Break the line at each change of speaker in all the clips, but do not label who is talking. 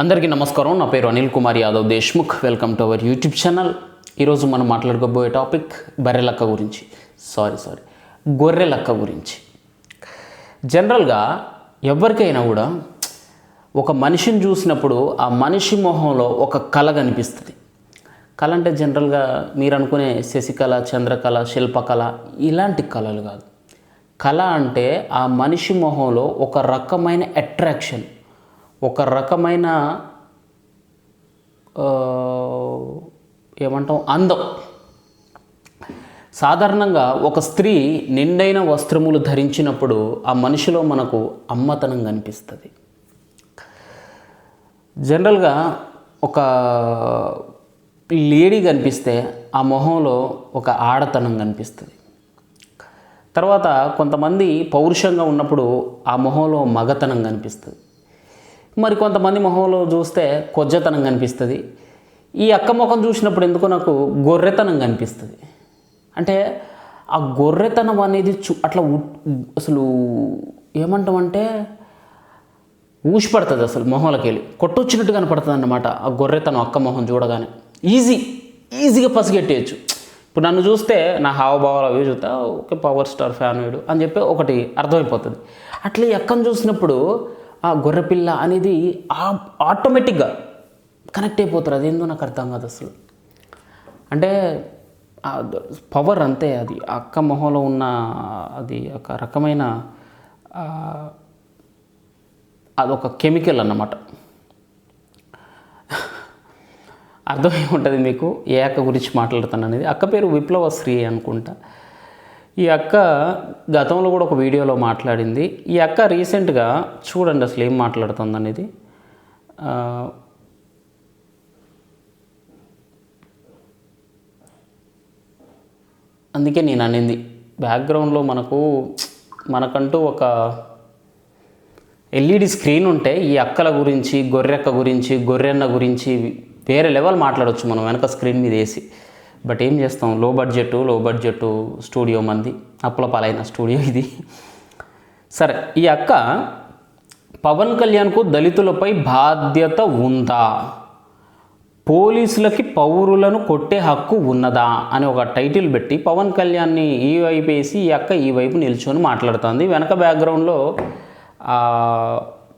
అందరికీ నమస్కారం. నా పేరు Anil Kumar Yadav Deshmukh. Welcome to our YouTube channel ఈరోజు మనం మాట్లాడుకోబోయే టాపిక్ బర్రెలక్క గురించి. సారీ సారీ గొర్రెలక్క గురించి. జనరల్గా ఎవరికైనా కూడా ఒక మనిషిని చూసినప్పుడు ఆ మనిషి మొహంలో ఒక కళ కనిపిస్తుంది. కళ అంటే జనరల్గా మీరు అనుకునే శశికళ చంద్రకళ శిల్పకళ ఇలాంటి కళలు కాదు. కళ అంటే ఆ మనిషి మొహంలో ఒక రకమైన అట్రాక్షన్ ఒక రకమైన ఏమంటాం అందం. సాధారణంగా ఒక స్త్రీ నిండైన వస్త్రములు ధరించినప్పుడు ఆ మనిషిలో మనకు అమ్మతనం కనిపిస్తుంది. జనరల్గా ఒక లేడీ కనిపిస్తే ఆ మొహంలో ఒక ఆడతనం కనిపిస్తుంది. తర్వాత కొంతమంది పౌరుషంగా ఉన్నప్పుడు ఆ మొహంలో మగతనం కనిపిస్తుంది. మరి కొంతమంది మొహంలో చూస్తే కొజ్జతనం కనిపిస్తుంది. ఈ అక్క ముఖం చూసినప్పుడు ఎందుకో నాకు గొర్రెతనం కనిపిస్తుంది. అంటే ఆ గొర్రెతనం అనేది చూ అట్లా అసలు ఏమంటామంటే ఊసిపడుతుంది అసలు మొహంలోకి వెళ్ళి. కొట్టొచ్చినట్టు కనపడుతుంది అన్నమాట ఆ గొర్రెతనం అక్క మొహం చూడగానే. ఈజీ ఈజీగా పసిగట్టేయచ్చు. ఇప్పుడు నన్ను చూస్తే నా హావభావాలు అవి చూస్తా ఓకే పవర్ స్టార్ ఫ్యాన్ వీడు అని చెప్పి ఒకటి అర్థమైపోతుంది. అట్లా ఈ అక్కను చూసినప్పుడు ఆ గొర్రెపిల్ల అనేది ఆటోమేటిక్గా కనెక్ట్ అయిపోతారు. అదేందో నాకు అర్థం కాదు అసలు. అంటే పవర్ అంతే అది. ఆ అక్క మొహంలో ఉన్న అది ఒక రకమైన అదొక కెమికల్ అన్నమాట. అర్థం ఉంటుంది మీకు? ఏ అక్క గురించి మాట్లాడుతాను అనేది అక్క పేరు విప్లవ శ్రీ అనుకుంటా. ఈ అక్క గతంలో కూడా ఒక వీడియోలో మాట్లాడింది. ఈ అక్క రీసెంట్గా చూడండి అసలు ఏం మాట్లాడుతుంది అనేది అందుకే నేను అనేది. బ్యాక్గ్రౌండ్లో మనకు మనకంటూ ఒక ఎల్ఈడి స్క్రీన్ ఉంటే ఈ అక్కల గురించి గొర్రెక్క గురించి గొర్రెన్న గురించి వేరే లెవెల్ మాట్లాడొచ్చు మనం వెనక స్క్రీన్ మీద వేసి. బట్ ఏం చేస్తాం? లో బడ్జెట్లో బడ్జెట్ స్టూడియో మంది. అప్పుల పాలైన స్టూడియో ఇది. సరే ఈ అక్క పవన్ కళ్యాణ్కు దళితులపై బాధ్యత ఉందా? పోలీసులకి పౌరులను కొట్టే హక్కు ఉన్నదా? అని ఒక టైటిల్ పెట్టి పవన్ కళ్యాణ్ని ఈ వైపు వేసి ఈ అక్క ఈ వైపు నిల్చొని మాట్లాడుతుంది. వెనక బ్యాక్గ్రౌండ్లో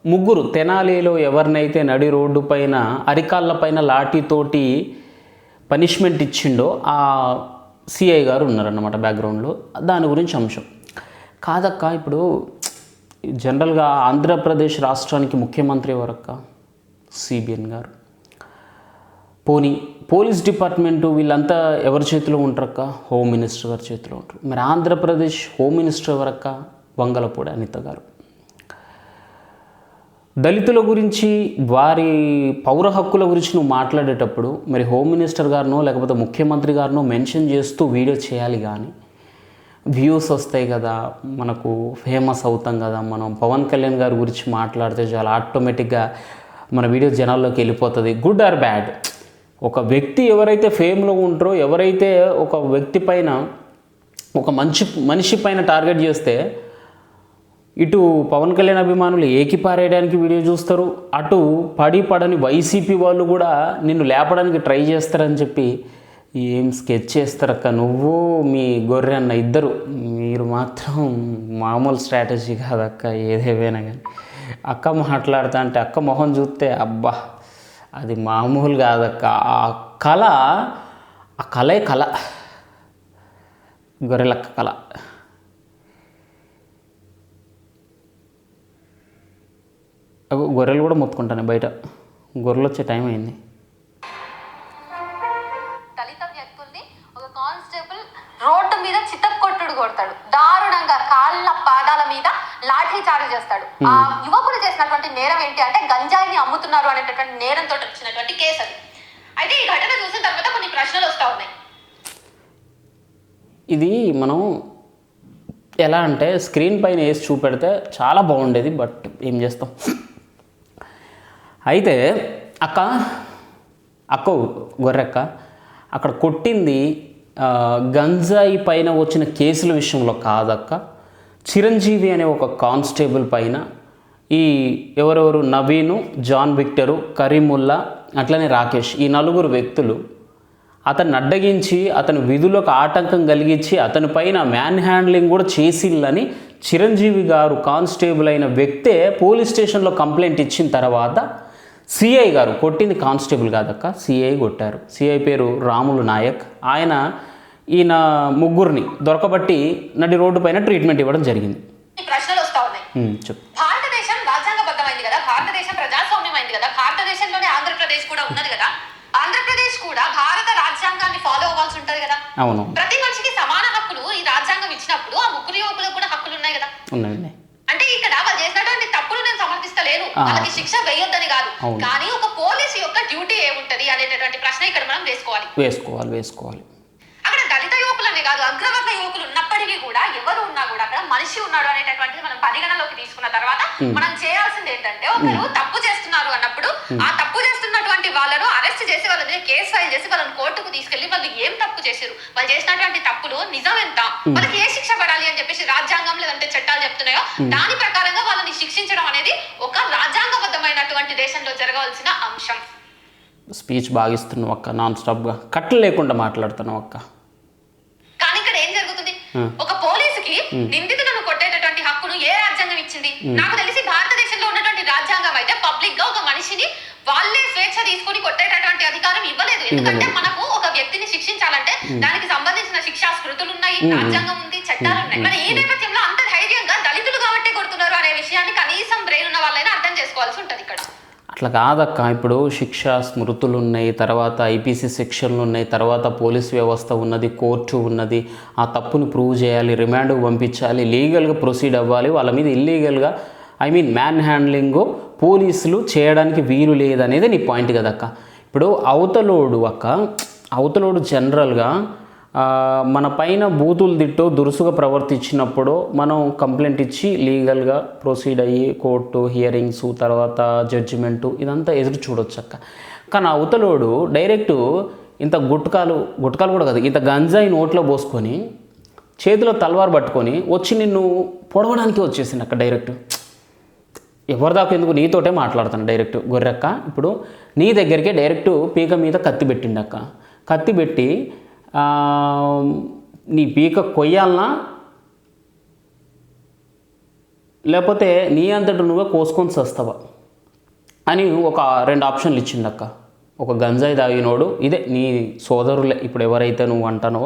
ముగ్గురు తెనాలిలో ఎవరినైతే నడి రోడ్డు పైన అరికాళ్ళ పైన లాఠీతోటి పనిష్మెంట్ ఇచ్చిండో ఆ సిఐ గారు ఉన్నారన్నమాట బ్యాక్గ్రౌండ్లో దాని గురించి అంశం. కాదక్క ఇప్పుడు జనరల్గా ఆంధ్రప్రదేశ్ రాష్ట్రానికి ముఖ్యమంత్రి ఎవరక్క? సిబిఎన్ గారు. పోనీ పోలీస్ డిపార్ట్మెంటు వీళ్ళంతా ఎవరి చేతిలో ఉంటారక్క? హోమ్ మినిస్టర్ గారి చేతిలో ఉంటారు. మరి ఆంధ్రప్రదేశ్ హోమ్ మినిస్టర్ ఎవరక్క? వంగలపూడి అనిత గారు. దళితుల గురించి వారి పౌర హక్కుల గురించి నువ్వు మాట్లాడేటప్పుడు మరి హోమ్ మినిస్టర్ గారినో లేకపోతే ముఖ్యమంత్రి గారినో మెన్షన్ చేస్తూ వీడియో చేయాలి కానీ వ్యూస్ వస్తాయి కదా మనకు ఫేమస్ అవుతాం కదా మనం పవన్ కళ్యాణ్ గారి గురించి మాట్లాడితే చాలా ఆటోమేటిక్గా మన వీడియో జనాల్లోకి వెళ్ళిపోతుంది. గుడ్ ఆర్ బ్యాడ్ ఒక వ్యక్తి ఎవరైతే ఫేమ్లో ఉంటారో ఎవరైతే ఒక వ్యక్తి పైన ఒక మంచి మనిషి పైన టార్గెట్ చేస్తే ఇటు పవన్ కళ్యాణ్ అభిమానులు ఏకిపారేయడానికి వీడియో చూస్తారు. అటు పడి పడని వైసీపీ వాళ్ళు కూడా నిన్ను లేపడానికి ట్రై చేస్తారని చెప్పి ఏం స్కెచ్ చేస్తారక్క నువ్వు మీ గొర్రె అన్న ఇద్దరు. మీరు మాత్రం మామూలు స్ట్రాటజీ కాదక్క ఏదేమైనా కానీ. అక్క మాట్లాడుతా అంటే అక్క మొహం చూస్తే అబ్బా అది మామూలు కాదక్క. ఆ కళ ఆ కళే కళ. గొర్రెలక్క కళ. గొర్రెలు కూడా మొత్తుకుంటాను బయట. గొర్రెలు వచ్చే టైం అయింది.
రోడ్డు మీద చిత్తకొట్టుడు కొడతాడు. దారుణంగా కాళ్ళ పాదాల మీద లాఠీ చార్జ్ చేస్తాడు. ఆ యువకులు చేసినటువంటి నేరం ఏంటి అంటే గంజాయిని అమ్ముతున్నారు అనేటటువంటి నేరంతో వచ్చినటువంటి కేసు అది. అయితే ఈ ఘటన చూసిన తర్వాత కొన్ని ప్రశ్నలు వస్తా ఉన్నాయి.
ఇది మనం ఎలా అంటే స్క్రీన్ పైన వేసి చూపెడితే చాలా బాగుండేది బట్ ఏం చేస్తాం? అయితే అక్క అక్క గొర్రెక్క అక్కడ కొట్టింది గంజాయి పైన వచ్చిన కేసుల విషయంలో కాదక్క. చిరంజీవి అనే ఒక కానిస్టేబుల్ పైన ఈ ఎవరెవరు? నవీను జాన్ విక్టరు కరీముల్లా అట్లనే రాకేష్ ఈ నలుగురు వ్యక్తులు అతన్ని అడ్డగించి అతని విధులకు ఆటంకం కలిగించి అతని పైన మ్యాన్ హ్యాండ్లింగ్ కూడా చేసిల్లని చిరంజీవి గారు కానిస్టేబుల్ అయిన వ్యక్తే పోలీస్ స్టేషన్లో కంప్లైంట్ ఇచ్చిన తర్వాత సిఐ గారు కొట్టింది కానిస్టేబుల్ కాదక్క. సిఐ కొట్టారు. సిఐ పేరు రాములు నాయక్. ఆయన ఈయన ముగ్గురిని దొరకబట్టి నడి రోడ్డు పైన ట్రీట్మెంట్ ఇవ్వడం జరిగింది.
ఈ ప్రశ్నలు వస్తా ఉన్నాయి.
ఉమ్, చెప్పు.
భారతదేశం రాజ్యాంగబద్ధమైంది కదా? భారతదేశం ప్రజాస్వామ్యమైంది కదా? భారతదేశంలోనే ఆంధ్రప్రదేశ్ కూడా ఉన్నది కదా? ఆంధ్రప్రదేశ్ కూడా భారత రాజ్యాంగాన్ని ఫాలో అవ్వాల్సి ఉంటది కదా?
అవును.
ప్రతి మనిషికి సమాన హక్కులు ఈ రాజ్యాంగం ఇచ్చినప్పుడు ఆ ముగ్గురు యువకులకు కూడా హక్కులు ఉన్నాయి కదా?
ఉన్నాయండి.
అంటే ఇక్కడ వాళ్ళు చేసినటువంటి తప్పులు
ఆ.
వాళ్ళకి శిక్ష వేయొద్దని కాదు. కానీ ఒక పోలీసు యొక్క డ్యూటీ ఏముంటది అనేటటువంటి ప్రశ్న ఇక్కడ మనం వేసుకోవాలి
వేసుకోవాలి వేసుకోవాలి
అక్కడ దళిత యువకులనే కాదు అగ్రవర్ణ యువకులు ఉన్నప్పటికీ కూడా ఎవరు ఉన్నా కూడా అక్కడ మనిషి ఉన్నాడు అనేటటువంటిది మనం పరిగణలోకి తీసుకున్న తర్వాత మనం చేయాల్సింది ఏంటంటే ఒకరు తప్పు చేస్తున్నారు అన్నప్పుడు ఆ తప్పు చేస్తున్నటువంటి వాళ్ళను అరెస్ట్ చేసి వాళ్ళ మీద కేసు ఫైల్ చేసి వాళ్ళని కోర్టుకు తీసుకెళ్ళి వాళ్ళు ఏం తప్పు చేశారు? వాళ్ళు చేసినటువంటి తప్పులు నిజం ఎంత? వాళ్ళకి ఏ శిక్ష పడాలి అని చెప్పేసి రాజ్యాంగం లేదంటే చట్టాలు చెప్తున్నాయో దాని ప్రకారంగా వాళ్ళని శిక్షించడం అనేది ఒక రాజ్యాంగబద్ధమైనటువంటి దేశంలో జరగవలసిన అంశం.
స్పీచ్ బాగా ఇస్తున్నావు అక్క నాన్ స్టాప్గా కట్లు లేకుండా మాట్లాడుతున్నావు అక్క
కానీ ఇక్కడ ఏం జరుగుతుంది. ఒక నిందితులను కొట్టేటటువంటి హక్కును ఏ రాజ్యాంగం ఇచ్చింది? నాకు తెలిసి భారతదేశంలో ఉన్నటువంటి రాజ్యాంగం అయితే పబ్లిక్గా ఒక మనిషిని వాళ్ళే స్వేచ్ఛ తీసుకొని కొట్టేటటువంటి అధికారం ఇవ్వలేదు. ఎందుకంటే మనకు ఒక వ్యక్తిని శిక్షించాలంటే దానికి సంబంధించిన శిక్షా స్మృతులు ఉన్నాయి రాజ్యాంగం ఉంది చట్టాలు ఉన్నాయి మరి ఈ నేపథ్యంలో అంత ధైర్యంగా దళితులు కాబట్టి కొడుతున్నారు అనే విషయాన్ని కనీసం బ్రెయిన్ ఉన్న వాళ్ళైనా అర్థం చేసుకోవాల్సి ఉంటది ఇక్కడ.
అట్లా కాదక్క. ఇప్పుడు శిక్ష స్మృతులు ఉన్నాయి తర్వాత ఐపీసీ సెక్షన్లు ఉన్నాయి తర్వాత పోలీస్ వ్యవస్థ ఉన్నది కోర్టు ఉన్నది. ఆ తప్పును ప్రూవ్ చేయాలి రిమాండ్కు పంపించాలి లీగల్గా ప్రొసీడ్ అవ్వాలి. వాళ్ళ మీద ఇల్లీగల్గా ఐ మీన్ మ్యాన్ హ్యాండ్లింగ్ పోలీసులు చేయడానికి వీలు లేదనేది నీ పాయింట్ కదక్క. ఇప్పుడు అవతలోడు అక్క అవతలోడు జనరల్గా మన పైన బూతులు తిట్టో దురుసుగా ప్రవర్తించినప్పుడు మనం కంప్లైంట్ ఇచ్చి లీగల్గా ప్రొసీడ్ అయ్యి కోర్టు హియరింగ్స్ తర్వాత జడ్జిమెంటు ఇదంతా ఎదురు చూడొచ్చు అక్క. కానీ అవతలోడు డైరెక్ట్ ఇంత గుట్కాలు గుట్కాలు కూడా కాదు ఇంత గంజాయి నోట్లో పోసుకొని చేతిలో తల్వార్ పట్టుకొని వచ్చి నిన్ను పొడవడానికి వచ్చేసింది అక్క డైరెక్ట్. ఎవరి దాకా ఎందుకు నీతోటే మాట్లాడుతాను డైరెక్ట్ గొర్రెక్క? ఇప్పుడు నీ దగ్గరికే డైరెక్ట్ పీక మీద కత్తి పెట్టిండక్క కత్తి పెట్టి నీ పీక కొయ్యాలనా? లేకపోతే నీ అంతటి నువ్వే కోసుకొని వస్తావా అని ఒక రెండు ఆప్షన్లు ఇచ్చిండక్క. ఒక గంజాయి తాగినోడు ఇదే నీ సోదరులే ఇప్పుడు ఎవరైతే నువ్వు అంటానో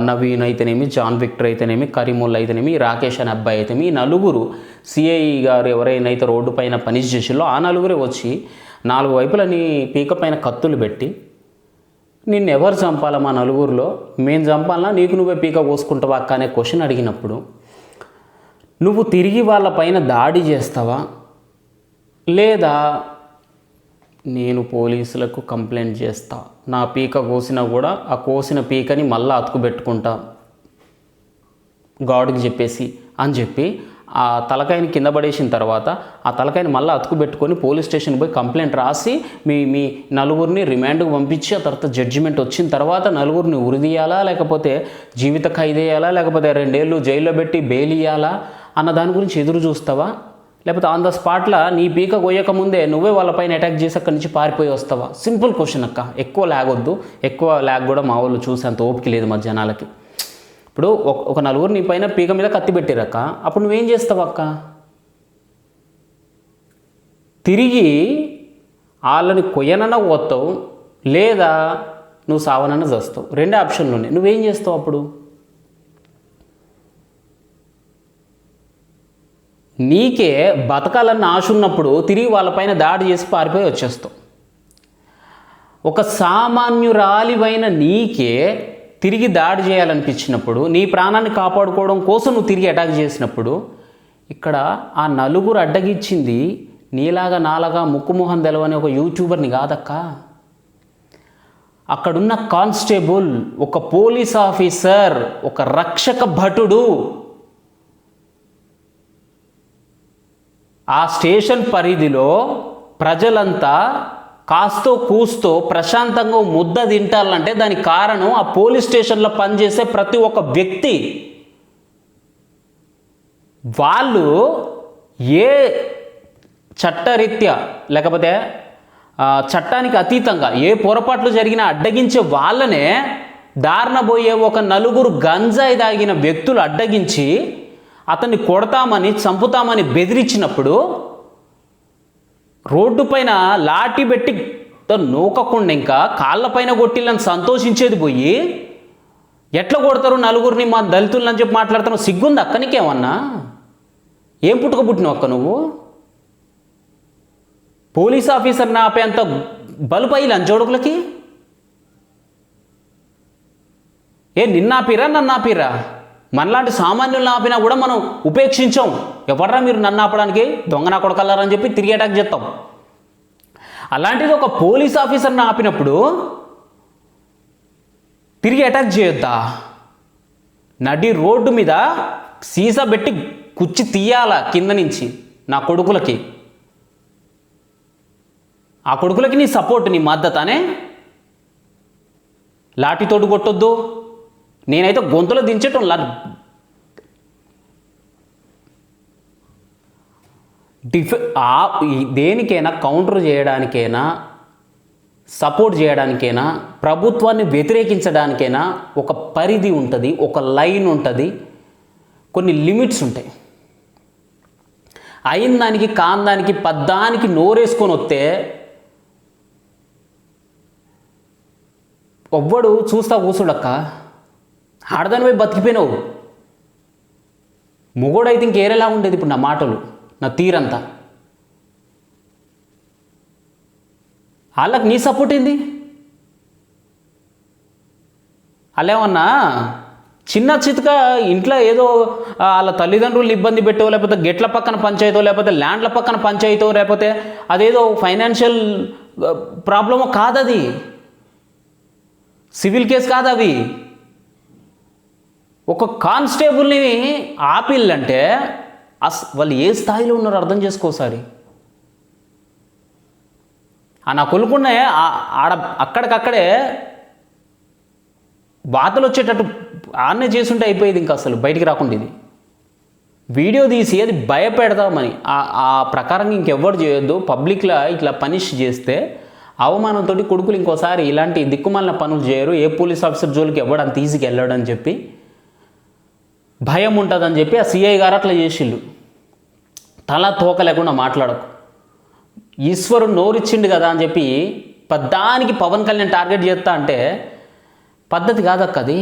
నవీన్ అయితేనేమి జాన్ విక్టర్ అయితేనేమి కరీముల్ అయితేనేమి రాకేష్ అనే అబ్బాయి అయితేనేమి ఈ నలుగురు సిఐ గారు ఎవరైనా అయితే రోడ్డు పైన పని చేసిల్లో ఆ నలుగురే వచ్చి నాలుగు వైపుల నీ పీక పైన కత్తులు పెట్టి నిన్ను ఎవరు చంపాలా మా నలుగురిలో? మేము చంపాలా నీకు నువ్వే పీక కోసుకుంటావా అక్క అనే క్వశ్చన్ అడిగినప్పుడు నువ్వు తిరిగి వాళ్ళ పైన దాడి చేస్తావా? లేదా నేను పోలీసులకు కంప్లైంట్ చేస్తా? నా పీక కోసినా కూడా ఆ కోసిన పీకని మళ్ళీ అతుకుబెట్టుకుంటా గాడ్కి చెప్పేసి అని చెప్పి ఆ తలకాయని కింద పడేసిన తర్వాత ఆ తలకాయని మళ్ళీ అతుకుబెట్టుకొని పోలీస్ స్టేషన్ పోయి కంప్లైంట్ రాసి మీ మీ నలుగురిని రిమాండ్కు పంపించి ఆ తర్వాత జడ్జిమెంట్ వచ్చిన తర్వాత నలుగురిని ఉరిదీయాలా లేకపోతే జీవిత ఖైదేయాలా లేకపోతే రెండేళ్ళు జైల్లో పెట్టి బెయిల్ ఇయ్యాలా అన్న దాని గురించి ఎదురు చూస్తావా? లేకపోతే ఆన్ ద స్పాట్లో నీ పీక కొయ్యక ముందే నువ్వే వాళ్ళపైన అటాక్ చేసి అక్కడి నుంచి పారిపోయి వస్తావా? సింపుల్ క్వశ్చన్ అక్క. ఎక్కువ ల్యాగ్ వద్దు. ఎక్కువ ల్యాగ్ కూడా మా వాళ్ళు చూసేంత ఓపిక లేదు మా జనాలకి. ఇప్పుడు ఒక ఒక నలుగురు నీ పైన పీక మీద కత్తి పెట్టిరక్క. అప్పుడు నువ్వేం చేస్తావు అక్క? తిరిగి వాళ్ళని కొయ్యనన్నా పోతావు లేదా నువ్వు సావనన్న చేస్తావు. రెండే ఆప్షన్లు ఉన్నాయి. నువ్వేం చేస్తావు అప్పుడు? నీకే బతకాలన్న ఆశ ఉన్నప్పుడు తిరిగి వాళ్ళపైన దాడి చేసి పారిపోయి వచ్చేస్తావు. ఒక సామాన్యురాలివైన నీకే తిరిగి దాడి చేయాలనిపించినప్పుడు నీ ప్రాణాన్ని కాపాడుకోవడం కోసం నువ్వు తిరిగి అటాక్ చేసినప్పుడు ఇక్కడ ఆ నలుగురు అడ్డగిచ్చింది నీలాగా నాలాగా ముక్కుమోహన్ తెలవని ఒక యూట్యూబర్ని కాదక్క. అక్కడున్న కానిస్టేబుల్ ఒక పోలీస్ ఆఫీసర్ ఒక రక్షక భటుడు ఆ స్టేషన్ పరిధిలో ప్రజలంతా కాస్తో కూస్తో ప్రశాంతంగా ముద్ద తింటారంటే దానికి కారణం ఆ పోలీస్ స్టేషన్లో పనిచేసే ప్రతి ఒక్క వ్యక్తి. వాళ్ళు ఏ చట్టరీత్యా లేకపోతే చట్టానికి అతీతంగా ఏ పొరపాట్లు జరిగినా అడ్డగించే వాళ్ళనే దారినబోయే ఒక నలుగురు గంజాయి తాగిన వ్యక్తులు అడ్డగించి అతన్ని కొడతామని చంపుతామని బెదిరించినప్పుడు రోడ్డు పైన లాఠీ పెట్టి నూకకుండా ఇంకా కాళ్ళపైన కొట్టిళ్ళని సంతోషించేది పోయి ఎట్లా కొడతారు నలుగురిని మా దళితులని చెప్పి మాట్లాడుతున్నావు? సిగ్గుంది అక్కనికేమన్నా ఏం పుట్టుక పుట్టినావు అక్క నువ్వు? పోలీస్ ఆఫీసర్ నాపే అంత బలుపై లంచోడుకులకి ఏ నిన్న ఆపిరా నన్ను మనలాంటి సామాన్యులను ఆపినా కూడా మనం ఉపేక్షించాం. ఎవడరా మీరు నన్ను ఆపడానికి? దొంగ నా కొడకల్లారని చెప్పి తిరిగి అటాక్ చేస్తాం. అలాంటిది ఒక పోలీస్ ఆఫీసర్ని ఆపినప్పుడు తిరిగి అటాక్ చేయొద్దా? నడి రోడ్డు మీద సీసా పెట్టి కుచ్చి తీయాల కింద నుంచి నా కొడుకులకి? ఆ కొడుకులకి నీ సపోర్ట్ నీ మద్దతానే? లాఠీ తోడు కొట్టొద్దు. నేనైతే గొంతులో దించటం లా డిఫె దేనికైనా కౌంటర్ చేయడానికైనా సపోర్ట్ చేయడానికైనా ప్రభుత్వాన్ని వ్యతిరేకించడానికైనా ఒక పరిధి ఉంటుంది ఒక లైన్ ఉంటుంది కొన్ని లిమిట్స్ ఉంటాయి. అయిన దానికి కాందానికి పద్దానికి నోరేసుకొని వస్తే ఎవ్వడు చూస్తా కూసుడక్క ఆడదానిపై బతికిపోయినావు. మొగోడైతే ఇంకేరేలా ఉండేది ఇప్పుడు నా మాటలు నా తీరంతా. వాళ్ళకి నీ సపోర్ట్ ఏంది? వాళ్ళేమన్నా చిన్న చితక ఇంట్లో ఏదో వాళ్ళ తల్లిదండ్రులు ఇబ్బంది పెట్టో లేకపోతే గెట్ల పక్కన పంచాయతో లేకపోతే ల్యాండ్ల పక్కన పంచాయతో లేకపోతే అదేదో ఫైనాన్షియల్ ప్రాబ్లమో కాదది. సివిల్ కేసు కాదు అవి ఒక కానిస్టేబుల్ని ఆపిల్లంటే అస్ వాళ్ళు ఏ స్థాయిలో ఉన్నారో అర్థం చేసుకోసారి ఆ నా కొలుకునే ఆడ అక్కడికక్కడే బాధలు వచ్చేటట్టు ఆన్నే చేసుంటే అయిపోయేది ఇంకా అసలు బయటికి రాకుండా ఇది. వీడియో తీసి అది భయపెడదామని ఆ- ఆ ప్రకారంగా ఇంకెవ్వరు చేయొద్దు. పబ్లిక్లో ఇట్లా పనిష్ చేస్తే అవమానంతో కొడుకులు ఇంకోసారి ఇలాంటి దిక్కుమాలిన పనులు చేయరు. ఏ పోలీస్ ఆఫీసర్ జోలికి ఎవడు అంత ఈజీకి వెళ్ళాడని చెప్పి భయం ఉంటుందని చెప్పి ఆ సిఐ గారు అట్లా చేసిళ్ళు తల తోక లేకుండా మాట్లాడకు. ఈశ్వరుడు నోరిచ్చిండు కదా అని చెప్పి పద్దానికి పవన్ కళ్యాణ్ టార్గెట్ చేస్తా అంటే పద్ధతి కాదక్క అది.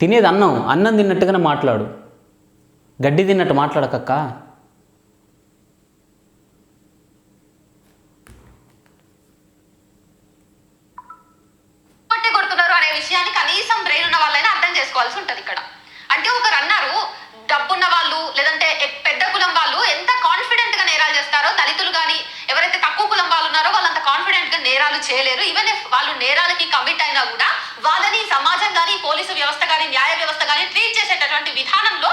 తినేది అన్నం అన్నం తిన్నట్టుగానే మాట్లాడు. గడ్డి తిన్నట్టు మాట్లాడకక్క
పట్టి కొడుతున్నారు అనే విషయాన్ని కనీసం బ్రెయిన్ ఉన్న వాళ్ళైనా అర్థం చేసుకోవాల్సి ఉంటది ఇక్కడ అంటే ఒకరు అన్నారు డబ్బున్న వాళ్ళు లేదంటే ఎ- పెద్ద కులం వాళ్ళు ఎంత కాన్ఫిడెంట్గా నేరాలు చేస్తారో దళితులు కానీ ఎవరైతే తక్కువ కులం వాళ్ళు ఉన్నారో వాళ్ళు అంత కాన్ఫిడెంట్గా నేరాలు చేయలేరు. ఈవెన్ ఇఫ్ వాళ్ళు నేరాలకి కమిట్ అయినా కూడా వాళ్ళని సమాజం కానీ పోలీసు వ్యవస్థ కానీ న్యాయ వ్యవస్థ కానీ ట్రీట్ చేసేటటువంటి విధానంలో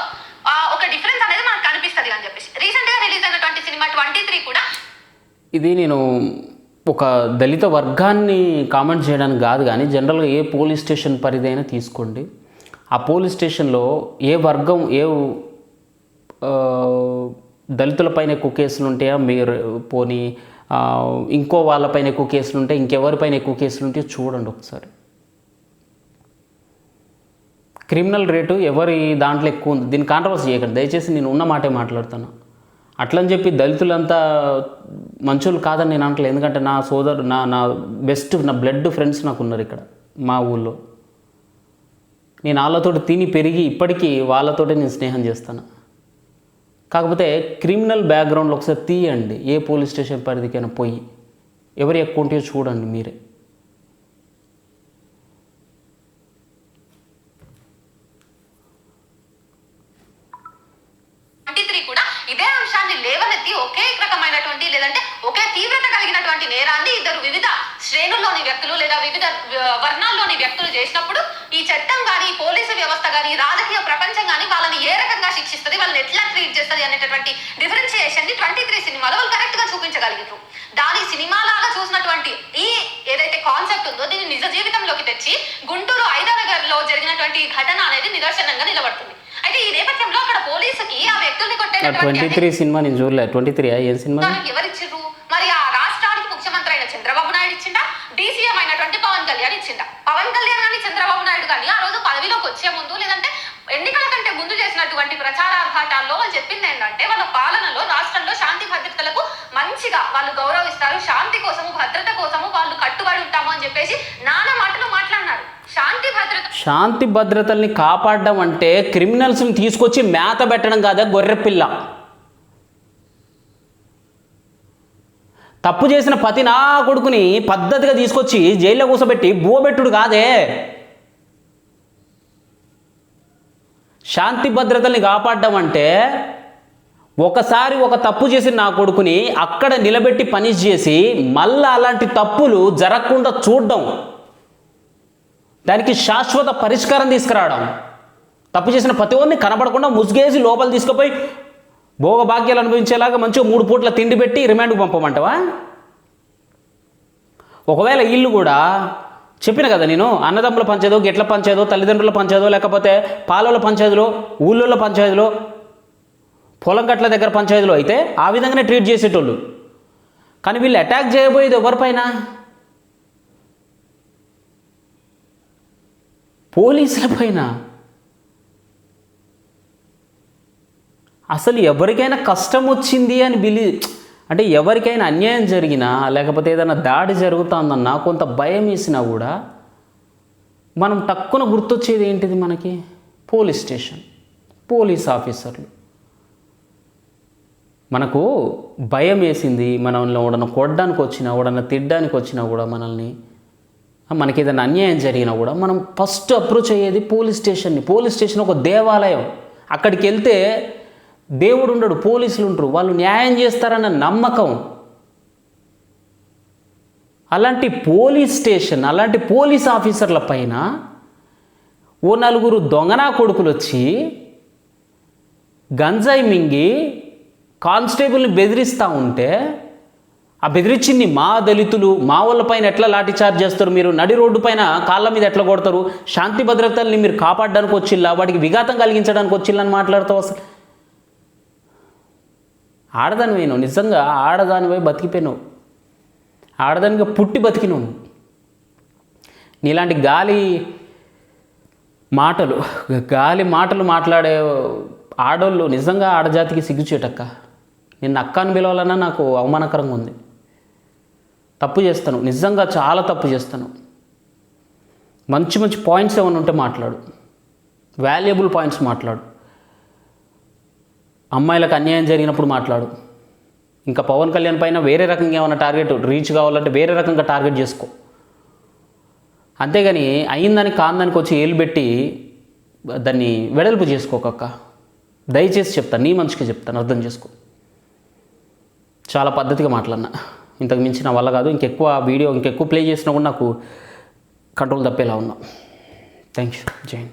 ఒక డిఫరెన్స్ అనేది మనకు కనిపిస్తుంది అని చెప్పేసి. రీసెంట్గా రిలీజ్ అయినటువంటి సినిమా ట్వంటీ త్రీ కూడా
ఇది నేను ఒక దళిత వర్గాన్ని కామెంట్ చేయడానికి కాదు కానీ జనరల్గా ఏ పోలీస్ స్టేషన్ పరిధైనా తీసుకోండి. ఆ పోలీస్ స్టేషన్లో ఏ వర్గం ఏ దళితులపైన ఎక్కువ కేసులు ఉంటాయా? మీరు పోనీ ఇంకో వాళ్ళపైన ఎక్కువ కేసులు ఉంటాయి ఇంకెవరిపైన ఎక్కువ కేసులు ఉంటాయో చూడండి ఒకసారి. క్రిమినల్ రేటు ఎవరి దాంట్లో ఎక్కువ ఉంది? దీన్ని కాంట్రవర్సీ చేయకండి. దయచేసి నేను ఉన్న మాటే మాట్లాడుతాను అట్లని చెప్పి దళితులంతా మంచోళ్ళు కాదని నేను అంటలేదు ఎందుకంటే నా సోదరు నా నా బెస్ట్ నా బ్లడ్ ఫ్రెండ్స్ నాకు ఉన్నారు ఇక్కడ మా ఊళ్ళో. నేను వాళ్ళతోటి తిని పెరిగి ఇప్పటికీ వాళ్ళతోటే నేను స్నేహం చేస్తాను. కాకపోతే క్రిమినల్ బ్యాక్గ్రౌండ్లో ఒకసారి తీయండి. ఏ పోలీస్ స్టేషన్ పరిధికైనా పోయి. ఎవరు ఎక్కువ ఉంటే చూడండి మీరే.
ట్వంటీ త్రీ కూడా ఇదే అంశాన్ని లేవనెత్తి ఒకే రకమైనటువంటి లేదంటే ఒకే తీవ్రత కలిగినటువంటి నేరాన్ని ఇద్దరు వివిధ శ్రేణుల్లోని వ్యక్తులు లేదా వివిధ వర్ణాల్లోని వ్యక్తులు చేసినప్పుడు ఈ చట్టం కానీ పోలీసు వ్యవస్థ కానీ రాజకీయ ప్రపంచం కానీ వాళ్ళని ఏ రకంగా శిక్షిస్తుంది వాళ్ళని ఎట్లా ట్రీట్ చేస్తుంది అనేటటువంటి డిఫరెన్షియేషన్ని ట్వంటీ త్రీ సినిమాలో వాళ్ళు కరెక్ట్గా చూపించగలిగారు దాని సినిమా లాగా చూసినటువంటి ఈ ఏదైతే కాన్సెప్ట్ ఉందో దీన్ని నిజ జీవితంలోకి తెచ్చి గుంటూరు ఐదనగర్లో జరిగినటువంటి ఘటన అనేది నిదర్శనంగా నిలబడుతుంది. అయితే ఈ నేపథ్యంలో అక్కడ పోలీసుకి ఆ వ్యక్తుల్ని కొట్టేటటువంటి
ట్వంటీ త్రీ సినిమా నేను చూడలే. ట్వంటీ త్రీ ఏం సినిమా?
అధికారం ఎవరిచ్చిర్రు? మరి ఆ రాష్ట్రానికి ముఖ్యమంత్రి అయిన చంద్రబాబు నాయుడు ఇచ్చిండా? డీసీఎం అయినటువంటి పవన్ కళ్యాణ్ పవన్ కళ్యాణ్ కానీ చంద్రబాబు నాయుడు కానీ ఆ రోజు పదవిలోకి వచ్చే ముందు లేదంటే ఎన్నికల కంటే ముందు చేసినటువంటి ప్రచారార్భాటాల్లో వాళ్ళు చెప్పింది ఏంటంటే వాళ్ళ పాలనలో రాష్ట్రంలో శాంతి భద్రతలకు మంచిగా వాళ్ళు గౌరవిస్తారు. శాంతి కోసము భద్రత కోసము వాళ్ళు కట్టుబడి ఉంటాము అని చెప్పేసి నానా మాటలు మాట్లాడినారు. శాంతి భద్రత
శాంతి భద్రతల్ని కాపాడడం అంటే క్రిమినల్స్ని తీసుకొచ్చి మేత పెట్టడం కాదా గొర్రెపిల్ల? తప్పు చేసిన పతి నా కొడుకుని పద్ధతిగా తీసుకొచ్చి జైల్లో కూసబెట్టి బువబెట్టుడు కాదే. శాంతి భద్రతల్ని కాపాడడం అంటే ఒకసారి ఒక తప్పు చేసిన నా కొడుకుని అక్కడ నిలబెట్టి పని చేసి మళ్ళా అలాంటి తప్పులు జరగకుండా చూడడం. దానికి శాశ్వత పరిష్కారం తీసుకురావడం. తప్పు చేసిన ప్రతి ఒక్కరిని కనబడకుండా ముసుగేసి లోపల తీసుకుపోయి భోగభాగ్యాలు అనుభవించేలాగా మంచిగా మూడు పూట్ల తిండి పెట్టి రిమాండ్కి పంపమంటావా? ఒకవేళ ఇల్లు కూడా చెప్పిన కదా నేను అన్నదమ్ముల పంచేదో గిట్ల పంచేదో తల్లిదండ్రుల పంచేదో లేకపోతే పాలల పంచాయతీలో ఊళ్ళో పంచాయతీలో పొలం గట్ల దగ్గర పంచాయతీలో అయితే ఆ విధంగానే ట్రీట్ చేసేటోళ్ళు. కానీ వీళ్ళు అటాక్ చేయబోయేది ఎవరిపైన? పోలీసుల పైన అసలు ఎవరికైనా కష్టం వచ్చింది అని బిలి అంటే ఎవరికైనా అన్యాయం జరిగినా లేకపోతే ఏదైనా దాడి జరుగుతుందన్నా కొంత భయం వేసినా కూడా మనం తక్కువ గుర్తొచ్చేది ఏంటిది మనకి? పోలీస్ స్టేషన్ పోలీస్ ఆఫీసర్లు. మనకు భయం వేసింది మనల్ని ఎవడన్నా కొట్టడానికి వచ్చినా ఎవడన్నా తిట్టడానికి వచ్చినా కూడా మనల్ని మనకి ఏదైనా అన్యాయం జరిగినా కూడా మనం ఫస్ట్ అప్రోచ్ అయ్యేది పోలీస్ స్టేషన్ని. పోలీస్ స్టేషన్ ఒక దేవాలయం. అక్కడికి వెళ్తే దేవుడు ఉండడు పోలీసులు ఉంటారు వాళ్ళు న్యాయం చేస్తారన్న నమ్మకం. అలాంటి పోలీస్ స్టేషన్ అలాంటి పోలీస్ ఆఫీసర్ల పైన ఓ నలుగురు దొంగనా కొడుకులు వచ్చి గంజాయి మింగి కానిస్టేబుల్ని బెదిరిస్తూ ఉంటే ఆ బెదిరించింది మా దళితులు మా వాళ్ళ పైన ఎట్లా లాఠీ చార్జ్ చేస్తారు మీరు? నడి రోడ్డు పైన కాళ్ళ మీద ఎట్లా కొడతారు? శాంతి భద్రతల్ని మీరు కాపాడడానికి వచ్చిల్లా? వాడికి విఘాతం కలిగించడానికి వచ్చిల్లని మాట్లాడుతూ అసలు? ఆడదానివే నువ్వు. నిజంగా ఆడదానివై బతికిపోయినావు ఆడదానిగా పుట్టి బతికినావు నీలాంటి గాలి మాటలు గాలి మాటలు మాట్లాడే ఆడోళ్ళు నిజంగా ఆడజాతికి సిగ్గుచేటక్క. నిన్న అక్క అని పిలవాలన్నా నాకు అవమానకరంగా ఉంది. తప్పు చేస్తాను. నిజంగా చాలా తప్పు చేస్తాను. మంచి మంచి పాయింట్స్ ఏమైనా ఉంటే మాట్లాడు. వాల్యుయబుల్ పాయింట్స్ మాట్లాడు. అమ్మాయిలకు అన్యాయం జరిగినప్పుడు మాట్లాడు. ఇంకా పవన్ కళ్యాణ్ పైన వేరే రకంగా ఏమైనా టార్గెట్ రీచ్ కావాలంటే వేరే రకంగా టార్గెట్ చేసుకో. అంతేగాని అయిందని కాందానికి వచ్చి ఏలు పెట్టి దాన్ని వెడల్పు చేసుకోకక్క. దయచేసి చెప్తాను నీ మంచిగా చెప్తాను అర్థం చేసుకో. చాలా పద్ధతిగా మాట్లాడినా. ఇంతకు మించి నా వల్ల కాదు ఇంకెక్కువ వీడియో ఇంకెక్కువ ప్లే చేసినా కూడా నాకు కంట్రోల్ తప్పేలా ఉన్నా. Thank you Jain